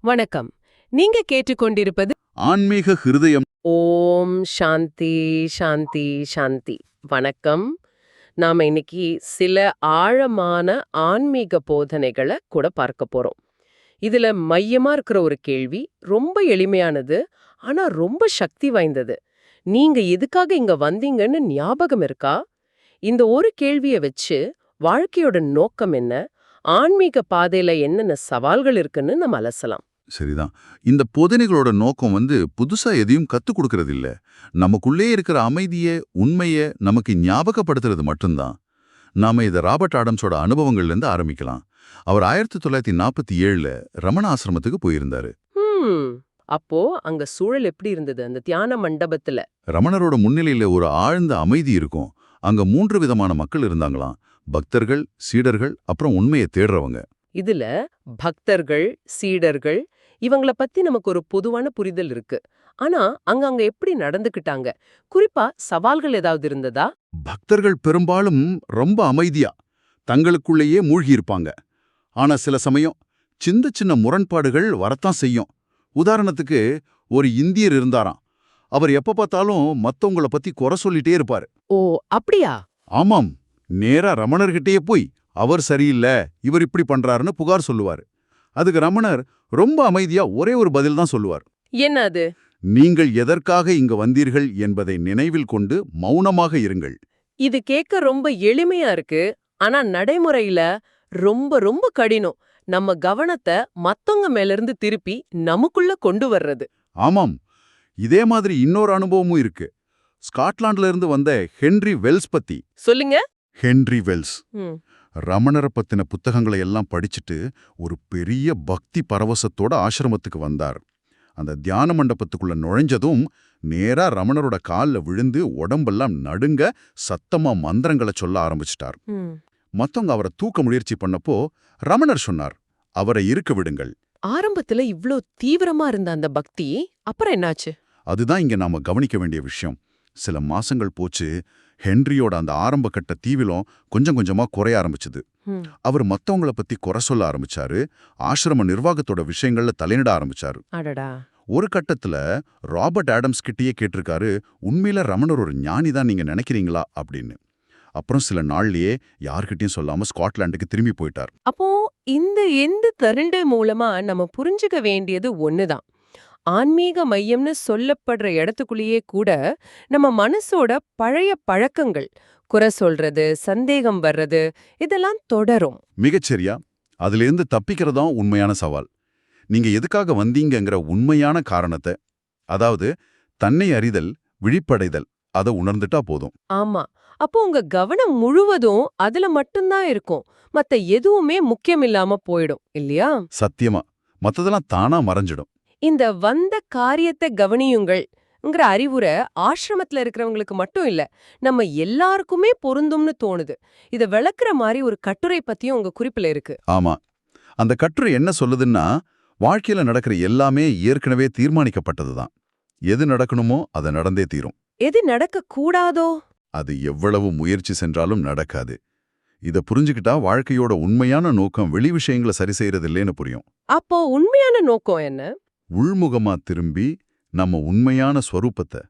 வணக்கம். நீங்க கேட்டுக்கொண்டிருப்பது ஆன்மீக ஹிருதயம். ஓம் சாந்தி சாந்தி சாந்தி. வணக்கம். நாம இன்னைக்கு சில ஆழமான ஆன்மீக போதனைகளை கூட பார்க்க போறோம். இதுல மையமா இருக்கிற ஒரு கேள்வி ரொம்ப எளிமையானது ஆனா ரொம்ப சக்தி வாய்ந்தது. நீங்க எதுக்காக இங்க வந்தீங்கன்னு ஞாபகம் இருக்கா? இந்த ஒரு கேள்விய வச்சு வாழ்க்கையோட நோக்கம் என்ன? ஆன்மீக பாதையில என்னென்ன சவால்கள் இருக்குன்னு நம்ம அலசலாம். சரிதான். இந்த போதனைகளோட நோக்கம் வந்து புதுசா எதையும் கத்துக் கொடுக்கறது இல்ல நமக்குள்ளே இருக்கிற அமைதிய உண்மைய நமக்கு ஞாபகப்படுத்துறது மட்டும்தான். நாம இத ராபர்ட் ஆடம்ஸோட அனுபவங்கள்ல இருந்து ஆரம்பிக்கலாம். அவர் ஆயிரத்தி தொள்ளாயிரத்தி நாற்பத்தி ஏழுல ரமண ஆசிரமத்துக்கு போயிருந்தாரு. அப்போ அங்க சூழல் எப்படி இருந்தது? அந்த தியான மண்டபத்துல. ரமணரோட முன்னிலையில ஒரு ஆழ்ந்த அமைதி இருக்கும். அங்க மூன்று விதமான மக்கள் இருந்தாங்களாம். பக்தர்கள் சீடர்கள் அப்புறம் உண்மையை தேடுறவங்க. இதுல பக்தர்கள் சீடர்கள் இவங்கள பத்தி நமக்கு ஒரு பொதுவான புரிதல் இருக்கு. ஆனா அங்க அங்க எப்படி நடந்துக்கிட்டாங்க? குறிப்பா சவால்கள் ஏதாவது இருந்ததா? பக்தர்கள் பெரும்பாலும் ரொம்ப அமைதியா தங்களுக்குள்ளேயே மூழ்கியிருப்பாங்க. ஆனா சில சமயம் சின்ன சின்ன முரண்பாடுகள் வரத்தான் செய்யும். உதாரணத்துக்கு ஒரு இந்தியர் இருந்தாராம். அவர் எப்ப பார்த்தாலும் மத்தவங்கள பத்தி குறை சொல்லிட்டே இருப்பாரு. ஓ அப்படியா? ஆமாம். நேரா ரமணர்கிட்டயே போய் அவர் சரியில்லை இவர் இப்படி பண்றாருன்னு புகார் சொல்லுவாரு. அதுக்கு ரமணர் ரொம்ப அமைதியா ஒரே ஒரு பதில் தான் சொல்லுவார். என்ன அது நீங்கள் எதற்காக இங்க வந்தீர்கள் என்பதை நினைவில் கொண்டு மௌனமாக இருங்கள். இது கேட்க ரொம்ப எளிமையா இருக்கு ஆனா நடைமுறையில ரொம்ப ரொம்ப கடினம். நம்ம கவனத்தை மத்தவங்க மேல இருந்து திருப்பி நமக்குள்ள கொண்டு வர்றது. ஆமாம். இதே மாதிரி இன்னொரு அனுபவமும் இருக்கு. ஸ்காட்லாண்ட்ல இருந்து வந்த ஹென்றி வெல்ஸ் பத்தி. சொல்லுங்க. Henry Wells. ரமணரை பத்தின புத்தகங்களை எல்லாம் படிச்சுட்டு ஒரு பெரிய பக்தி பரவசத்தோட ஆசிரமத்துக்கு வந்தார். அந்த தியான மண்டபத்துக்குள்ள நுழைஞ்சதும் நேரா ரமணரோட கால்ல விழுந்து உடம்பெல்லாம் நடுங்க சத்தமா மந்திரங்களை சொல்ல ஆரம்பிச்சிட்டார். மத்தவங்க அவரை தூக்க முயற்சி பண்ணப்போ ரமணர் சொன்னார் அவரை இருக்க விடுங்கள். ஆரம்பத்துல இவ்ளோ தீவிரமா இருந்த அந்த பக்தி அப்புறம் என்னாச்சு? அதுதான் இங்க நாம கவனிக்க வேண்டிய விஷயம். சில மாசங்கள் போச்சு ஹென்ரியோட அந்த ஆரம்ப கட்ட தீவிலம் கொஞ்சம் கொஞ்சமா குறைய ஆரம்பிச்சது. அவர் மத்தவங்கள பத்தி குறை சொல்ல ஆரம்பிச்சாரு ஆசிரம நிர்வாகத்தோட விஷயங்கள்ல தலையிட ஆரம்பிச்சாரு. ஒரு கட்டத்துல ராபர்ட் ஆடம்ஸ் கிட்டயே கேட்டிருக்காரு உண்மையில ரமணர் ஒரு ஞானி தான் நீங்க நினைக்கிறீங்களா? அப்படின்னு. அப்புறம் சில நாள்லயே யார்கிட்டயும் சொல்லாம ஸ்காட்லாண்டுக்கு திரும்பி போயிட்டார். அப்போ இந்த எந்த தருண்டு மூலமா நம்ம புரிஞ்சுக்க வேண்டியது ஒண்ணுதான். ஆன்மீக மையம்னு சொல்லப்படுற இடத்துக்குள்ளேயே கூட நம்ம மனசோட பழைய பழக்கங்கள் குறை சொல்றது சந்தேகம் வர்றது இதெல்லாம் தொடரும். மிகச்சரியா? அதிலிருந்து தப்பிக்கிறதுதான் உண்மையான சவால். நீங்க எதுக்காக வந்தீங்கங்கிற உண்மையான காரணத்தை அதாவது தன்னை அறிதல் விழிப்படைதல் அதை உணர்ந்துட்டா போதும். ஆமா. அப்போ உங்க கவனம் முழுவதும் அதுல மட்டும்தான் இருக்கும். மத்த எதுவுமே முக்கியமில்லாம போயிடும் இல்லையா? சத்தியமா. மத்ததெல்லாம் தானா மறைஞ்சிடும். இந்த வந்த காரியத்தை கவனியுங்கள்ங்கிற அறிவுரை ஆசிரமத்துல இருக்கிறவங்களுக்கு மட்டும் இல்ல நம்ம எல்லாருக்குமே பொருந்தும்னு தோணுது. இத விளக்குற மாதிரி ஒரு கட்டுரை பத்தியும் உங்க குறிப்புல இருக்கு. ஆமா. அந்த கட்டுரை என்ன சொல்லுதுன்னா வாழ்க்கையில நடக்கிற எல்லாமே ஏற்கனவே தீர்மானிக்கப்பட்டதுதான். எது நடக்கணுமோ அது நடந்தே தீரும். எது நடக்க கூடாதோ அது எவ்வளவு முயற்சி சென்றாலும் நடக்காது. இத புரிஞ்சுக்கிட்டா வாழ்க்கையோட உண்மையான நோக்கம் வெளி விஷயங்களை சரி செய்யறதில்லேன்னு புரியும். அப்போ உண்மையான நோக்கம் என்ன? உள்முகமா திரும்பி நம்ம உண்மையான ஸ்வரூபத்தை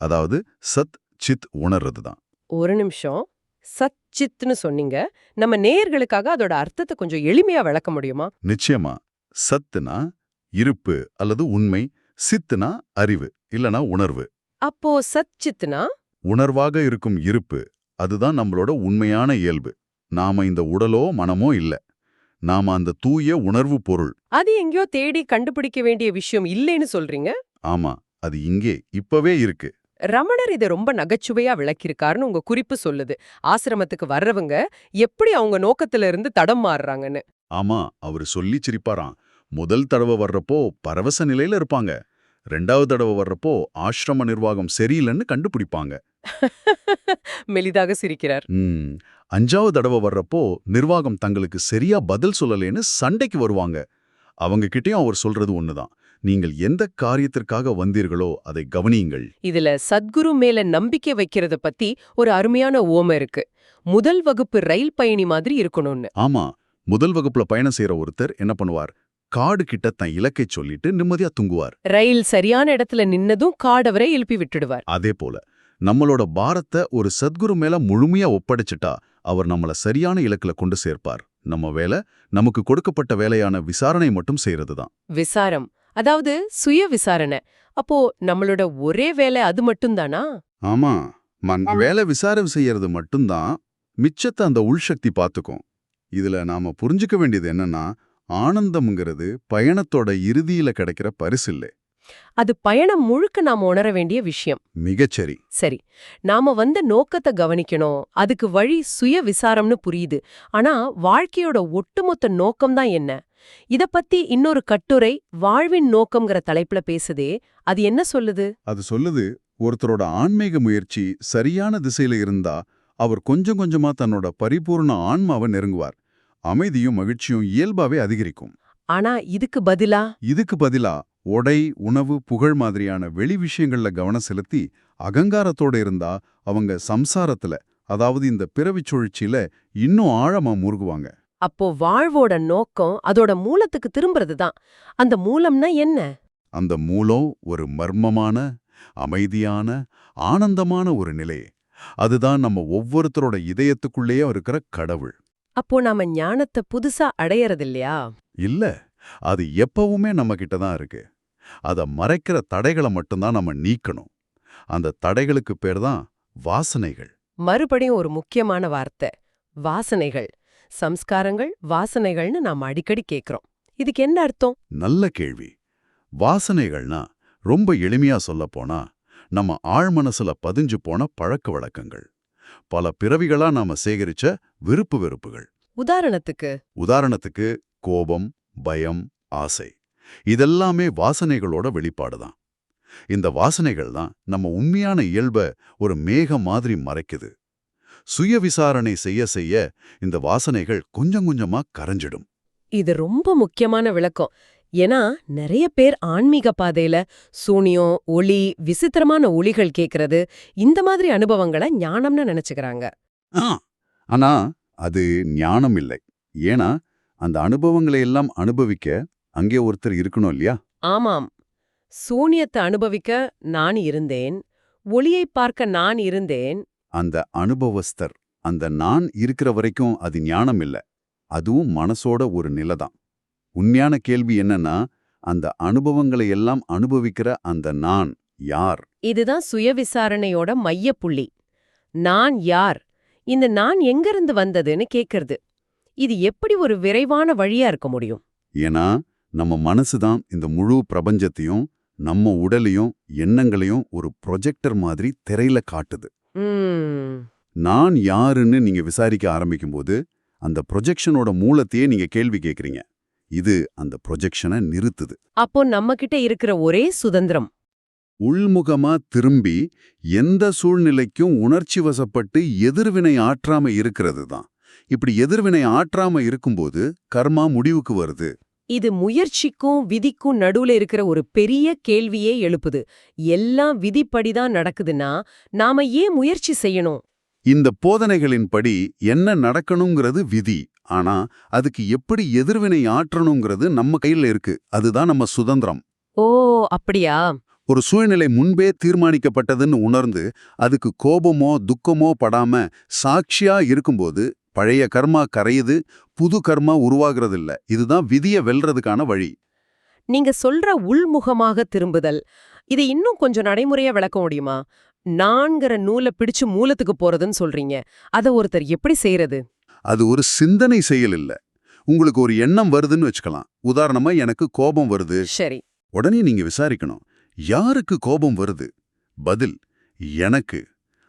அதாவது சத் சித் உணர்றது தான் ஒரு நிமிஷம். சச்சித்னு சொன்னீங்க. நம்ம நேயர்களுக்காக அதோட அர்த்தத்தை கொஞ்சம் எளிமையா விளக்க முடியுமா? நிச்சயமா. சத்துனா இருப்பு அல்லது உண்மை சித்துனா அறிவு இல்லனா உணர்வு. அப்போ சச்சித்னா உணர்வாக இருக்கும் இருப்பு அதுதான் நம்மளோட உண்மையான இயல்பு. நாம இந்த உடலோ மனமோ இல்ல. நாம அந்த தூய உணர்வு பொருள். அது எங்கேயோ தேடி கண்டுபிடிக்க வேண்டிய விஷயம் இல்லைன்னு சொல்றீங்க? ஆமா அது இங்கே இப்பவே இருக்கு. ரமணர் இதை ரொம்ப நகைச்சுவையா விளக்கியிருக்காருன்னு உங்க குறிப்பு சொல்லுது. ஆசிரமத்துக்கு வர்றவங்க எப்படி அவங்க நோக்கத்துல இருந்து தடம் மாறுறாங்கன்னு. ஆமா அவரு சொல்லி சிரிப்பாராம். முதல் தடவை வர்றப்போ பரவச நிலையில இருப்பாங்க. ரெண்டாவது தடவை வர்றப்போ ஆசிரம நிர்வாகம் சரியில்லைன்னு கண்டுபிடிப்பாங்க. மெலிதாக சிரிக்கிறார். அஞ்சாவது தடவை வர்றப்போ நிர்வாகம் தங்களுக்கு சரியா பதில் சொல்லலேன்னு சண்டைக்கு வருவாங்க. அவங்க கிட்டயும் அவர் சொல்றது ஒண்ணுதான். நீங்கள் எந்த காரியத்திற்காக வந்தீர்களோ அதை கவனியுங்கள். இதுல சத்குரு மேல நம்பிக்கை வைக்கிறத பத்தி ஒரு அருமையான ஓமை இருக்கு. முதல் வகுப்பு ரயில் பயணி மாதிரி இருக்கணும்னு. ஆமா முதல் வகுப்புல பயணம் செய்யற ஒருத்தர் என்ன பண்ணுவார்? காடு கிட்ட தன் இலக்கை சொல்லிட்டு நிம்மதியா தூங்குவார். ரயில் சரியான இடத்துல நின்னதும் காடவரை எழுப்பி விட்டுடுவார். அதே போல நம்மளோட பாரத்தை ஒரு சத்குரு மேல முழுமையா ஒப்படைச்சிட்டா அவர் நம்மள சரியான இலக்குல கொண்டு சேர்ப்பார். நம்ம வேலை நமக்கு கொடுக்கப்பட்ட வேலையான விசாரணை மட்டும் செய்யறதுதான் விசாரம். அதாவது சுய விசாரணை. அப்போ நம்மளோட ஒரே வேலை அது மட்டும்தானா? ஆமா. வேலை விசாரம் செய்யறது மட்டும்தான் மிச்சத்தை அந்த உள்சக்தி பார்த்துக்கும் இதுல நாம புரிஞ்சுக்க வேண்டியது என்னன்னா ஆனந்தம்ங்கிறது பயணத்தோட இறுதியில கிடைக்கிற பரிசில்லை அது பயணம் முழுக்க நாம உணர வேண்டிய விஷயம். மிகச்சரி. சரி நாம வந்த நோக்கத்தை கவனிக்கணும். அதுக்கு வழி சுய விசாரம்னு புரியுது. ஆனா வாழ்க்கையோட ஒட்டுமொத்த நோக்கம் தான் என்ன? இத பத்தி இன்னொரு கட்டுரை வாழ்வின் நோக்கம்ங்கிற தலைப்புல பேசுதே. அது என்ன சொல்லுது? அது சொல்லுது ஒருத்தரோட ஆன்மீக முயற்சி சரியான திசையில இருந்தா அவர் கொஞ்சம் கொஞ்சமா தன்னோட பரிபூர்ண ஆன்மாவை நெருங்குவார். அமைதியும் மகிழ்ச்சியும் இயல்பாவே அதிகரிக்கும். ஆனா இதுக்கு பதிலா? இதுக்கு பதிலா உடை உணவு புகழ் மாதிரியான வெளி விஷயங்கள்ல கவனம் செலுத்தி அகங்காரத்தோட இருந்தா அவங்க சம்சாரத்துல அதாவது இந்த பிறவிச் சுழற்சியில இன்னும் ஆழமா மூழ்குவாங்க. அப்போ வாழ்வோட நோக்கம் அதோட மூலத்துக்கு திரும்புறது தான் அந்த மூலம்னா என்ன? அந்த மூலம் ஒரு மர்மமான அமைதியான ஆனந்தமான ஒரு நிலை. அதுதான் நம்ம ஒவ்வொருத்தரோட இதயத்துக்குள்ளேயே இருக்கிற கடவுள். அப்போ நாம ஞானத்தை புதுசா அடையறது இல்லையா இல்ல அது எப்பவுமே நம்ம கிட்ட தான் இருக்கு. அத மறைக்கிற தடைகளை மட்டும்தான் நம்ம நீக்கணும். அந்த தடைகளுக்கு பேர் தான் வாசனைகள். மறுபடியும் ஒரு முக்கியமான வார்த்தை வாசனைகள். சம்ஸ்காரங்கள் வாசனைகள்னு நாம அடிக்கடி கேக்குறோம். இதுக்கு என்ன அர்த்தம்? நல்ல கேள்வி. வாசனைகள்னா ரொம்ப எளிமையா சொல்லப் போனா நம்ம ஆழ்மனசுல பதிஞ்சு போன பழக்க வழக்கங்கள். பல பிறவிகளா நாம சேகரிச்ச விருப்பு வெறுப்புகள். உதாரணத்துக்கு. உதாரணத்துக்கு கோபம் பயம் ஆசை. இதெல்லாமே வாசனைகளோட வெளிப்பாடுதான் இந்த வாசனைகள் தான் நம்ம உண்மையான இயல்ப ஒரு மேகம் மாதிரி மறைக்குது. சுய விசாரணை செய்ய செய்ய இந்த வாசனைகள் கொஞ்சம் கொஞ்சமா கரைஞ்சிடும். இது ரொம்ப முக்கியமான விளக்கம். ஏன்னா நிறைய பேர் ஆன்மீக பாதையில சூனியம் ஒளி விசித்திரமான ஒளிகள் கேக்குறது இந்த மாதிரி அனுபவங்களை ஞானம்னு நினைச்சுக்கிறாங்க. ஆனா அது ஞானம் இல்லை. ஏன்னா அந்த அனுபவங்களை எல்லாம் அனுபவிக்க அங்கே ஒருத்தர் இருக்கணும் இல்லையா? ஆமாம். சூனியத்தை அனுபவிக்க நான் இருந்தேன். ஒளியை பார்க்க நான் இருந்தேன். அந்த அனுபவஸ்தர் அந்த நான் இருக்கிற வரைக்கும் அது ஞானம் இல்ல. அதுவும் மனசோட ஒரு நிலைதான் உண்மையான கேள்வி என்னன்னா அந்த அனுபவங்களை எல்லாம் அனுபவிக்கிற அந்த நான் யார்? இதுதான் சுய விசாரணையோட மையப்புள்ளி. நான் யார்? இந்த நான் எங்கிருந்து வந்ததுன்னு கேக்குறது. இது எப்படி ஒரு விரைவான வழியா இருக்க முடியும்? ஏன்னா நம்ம மனசு தான் இந்த முழு பிரபஞ்சத்தையும் நம்ம உடலையும் எண்ணங்களையும் ஒரு ப்ரொஜெக்டர் மாதிரி திரையில காட்டுது. நான் யாருன்னு நீங்க விசாரிக்க ஆரம்பிக்கும்போது அந்த ப்ரொஜெக்ஷனோட மூலத்தையே நீங்க கேள்வி கேக்குறீங்க. இது அந்த ப்ரொஜெக்ஷனை நிறுத்துது. அப்போ நம்ம கிட்ட இருக்கிற ஒரே சுதந்திரம். உள்முகமா திரும்பி எந்த சூழ்நிலைக்கும் உணர்ச்சி வசப்பட்டு எதிர்வினை ஆற்றாம இருக்கிறது தான். இப்படி எதிர்வினை ஆற்றாம இருக்கும்போது கர்மா முடிவுக்கு வருது. இது முயற்சிக்கும் விதிக்கும் நடுவுல இருக்கிற ஒரு பெரிய கேள்வியே எழுப்புது. எல்லாம் விதிப்படிதான் நடக்குதுன்னா நாம ஏன் முயற்சி செய்யணும்? இந்த போதனைகளின்படி என்ன நடக்கணுங்கிறது விதி. ஆனா அதுக்கு எப்படி எதிர்வினை ஆற்றணுங்கிறது நம்ம கையில இருக்கு. அதுதான் நம்ம சுதந்திரம். ஓ அப்படியா? ஒரு சூழ்நிலை முன்பே தீர்மானிக்கப்பட்டதுன்னு உணர்ந்து அதுக்கு கோபமோ துக்கமோ படாம சாட்சியா இருக்கும்போது பழைய கர்மா கரையுது புது கர்மா உருவாகிறதில்ல. இதுதான் விதியை வெல்றதுக்கான வழி. நீங்க சொல்ற உள்முகமாக திரும்புதல் இதை இன்னும் கொஞ்சம் நடைமுறையா விளக்க முடியுமா? நான்கிற நூலை பிடிச்சு மூலத்துக்கு போறதுன்னு சொல்றீங்க. அத ஒருத்தர் எப்படி செய்யறது அது ஒரு சிந்தனை செயல் இல்ல. உங்களுக்கு ஒரு எண்ணம் வருதுன்னு வச்சுக்கலாம். உதாரணமா எனக்கு கோபம் வருது. சரி. உடனே நீங்க விசாரிக்கணும். யாருக்கு கோபம் வருது? பதில் எனக்கு.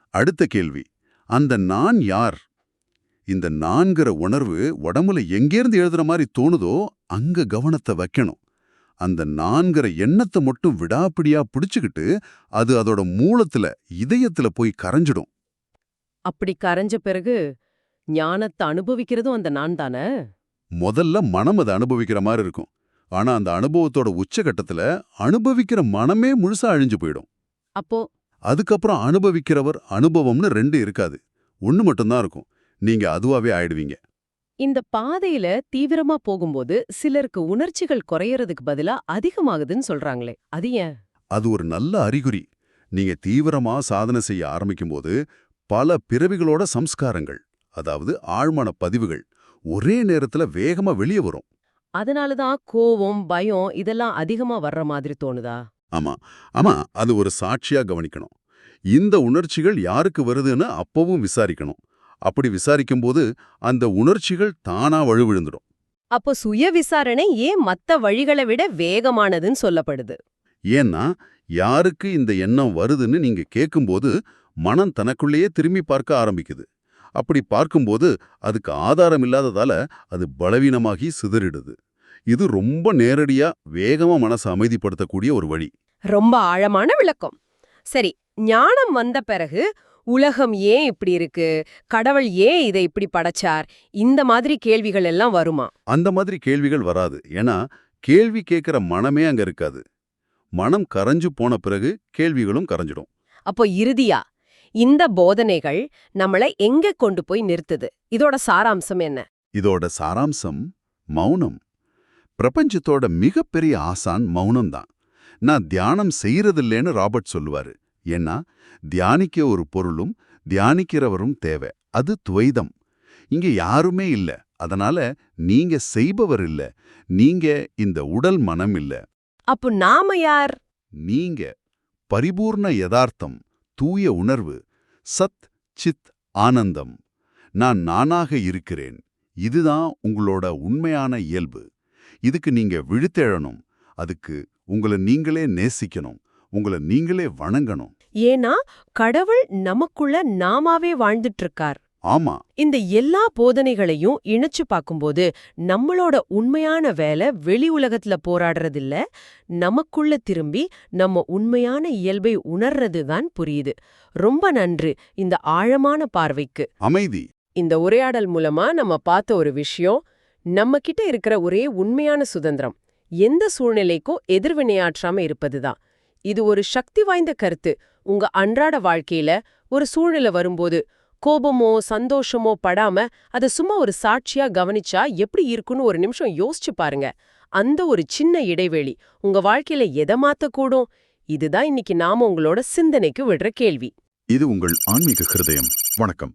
அடுத்த கேள்வி அந்த நான் யார்? இந்த நான்கிற உணர்வு உடம்புல எங்கேருந்து எழுதுற மாதிரி தோணுதோ அங்க கவனத்தை வைக்கணும். அந்த நான்கிற எண்ணத்தை மட்டும் விடாப்பிடியா பிடிச்சுக்கிட்டு அது அதோட மூலத்துல இதயத்துல போய் கரைஞ்சிடும். அப்படி கரைஞ்ச பிறகு ஞானத்தை அனுபவிக்கிறதும் அந்த நான் தானே? முதல்ல மனம் அதை அனுபவிக்கிற மாதிரி இருக்கும். ஆனா அந்த அனுபவத்தோட உச்சகட்டத்துல அனுபவிக்கிற மனமே முழுசா அழிஞ்சு போயிடும். அப்போ? அதுக்கப்புறம் அனுபவிக்கிறவர் அனுபவம்னு ரெண்டு இருக்காது. ஒண்ணு மட்டும்தான் இருக்கும். நீங்க அதுவாவே ஆயிடுவீங்க. இந்த பாதையில தீவிரமா போகும்போது சிலருக்கு உணர்ச்சிகள் குறையறதுக்கு பதிலா அதிகமாகுதுன்னு சொல்றாங்களே அது ஏன்? அது ஒரு நல்ல அறிகுறி. நீங்க தீவிரமா சாதனை செய்ய ஆரம்பிக்கும்போது பல பிறவிகளோட சம்ஸ்காரங்கள் அதாவது ஆழ்மன பதிவுகள் ஒரே நேரத்துல வேகமா வெளியே வரும். அதனாலதான் கோவம் பயம் இதெல்லாம் அதிகமா வர்ற மாதிரி தோணுதா? ஆமா ஆமா அது ஒரு சாட்சியா கவனிக்கணும். இந்த உணர்ச்சிகள் யாருக்கு வருதுன்னு அப்பவும் விசாரிக்கணும். அப்படி விசாரிக்கும்போது அந்த உணர்ச்சிகள் தானா வழுவிழுந்துடும் அப்போ சுய விசாரணை ஏன் மத்த வழிகளை விட வேகமானதுன்னு சொல்லப்படுது? ஏன்னா யாருக்கு இந்த எண்ணம் வருதுன்னு நீங்க கேட்கும்போது மனம் தனக்குள்ளேயே திரும்பி பார்க்க ஆரம்பிக்குது. அப்படி பார்க்கும்போது அதுக்கு ஆதாரம் இல்லாததால அது பலவீனமாகி சிதறிடுது. இது ரொம்ப நேரடியா வேகமா மனசை அமைதிப்படுத்தக்கூடிய ஒரு வழி. ரொம்ப ஆழமான விளக்கம். சரி ஞானம் வந்த பிறகு உலகம் ஏன் இப்படி இருக்கு? கடவுள் ஏன் இதை இப்படி படைச்சார்? இந்த மாதிரி கேள்விகள் எல்லாம் வருமா? அந்த மாதிரி கேள்விகள் வராது. ஏன்னா கேள்வி கேட்கிற மனமே அங்க இருக்காது. மனம் கரைஞ்சு போன பிறகு கேள்விகளும் கரைஞ்சிடும். அப்போ இறுதியா? இந்த போதனைகள் நம்மள எங்க கொண்டு போய் நிறுத்துது? இதோட சாராம்சம் என்ன? இதோட சாராம்சம் மௌனம். பிரபஞ்சத்தோட மிகப்பெரிய ஆசான் மௌனம்தான். நான் தியானம் செய்யறதில்லேன்னு ராபர்ட் சொல்லுவாரு. ஏன்னா தியானிக்க ஒரு பொருளும் தியானிக்கிறவரும் தேவை. அது துவைதம். இங்க யாருமே இல்ல. அதனால நீங்க செய்பவர் இல்ல. நீங்க இந்த உடல் மனம் இல்ல. அப்போ நாம யார்? நீங்க. பரிபூர்ண யதார்த்தம் தூய உணர்வு சத் சித் ஆனந்தம். நான் நானாக இருக்கிறேன். இதுதான் உங்களோட உண்மையான இயல்பு. இதுக்கு நீங்க விழுத்தெழணும். அதுக்கு உங்களை நீங்களே நேசிக்கணும். உங்களை நீங்களே வணங்கணும். ஏன்னா கடவுள் நமக்குள்ள நாமாவே வாழ்ந்துட்டு இருக்கார் ஆமா. இந்த எல்லா போதனைகளையும் இணைச்சு பார்க்கும்போது நம்மளோட உண்மையான வேலை வெளி உலகத்துல போராடுறதில்ல நமக்குள்ள திரும்பி நம்ம உண்மையான இயல்பை உணர்றது தான் புரியுது. ரொம்ப நன்று இந்த ஆழமான பார்வைக்கு. அமைதி. இந்த உரையாடல் மூலமா நம்ம பார்த்த ஒரு விஷயம் நம்ம கிட்ட இருக்கிற ஒரே உண்மையான சுதந்திரம். எந்த சூழ்நிலைக்கும் எதிர்வினையாற்றாம இருப்பதுதான். இது ஒரு சக்தி வாய்ந்த கருத்து. உங்க அன்றாட வாழ்க்கையில ஒரு சூழ்நிலை வரும்போது கோபமோ சந்தோஷமோ படாம அதை சும்மா ஒரு சாட்சியா கவனிச்சா எப்படி இருக்குன்னு ஒரு நிமிஷம் யோசிச்சு பாருங்க. அந்த ஒரு சின்ன இடைவெளி உங்க வாழ்க்கையில எதை மாத்தக்கூடும்? இதுதான் இன்னைக்கு நாம உங்களோட சிந்தனைக்கு விடுற கேள்வி. இது உங்கள் ஆன்மீக ஹிருதயம். வணக்கம்.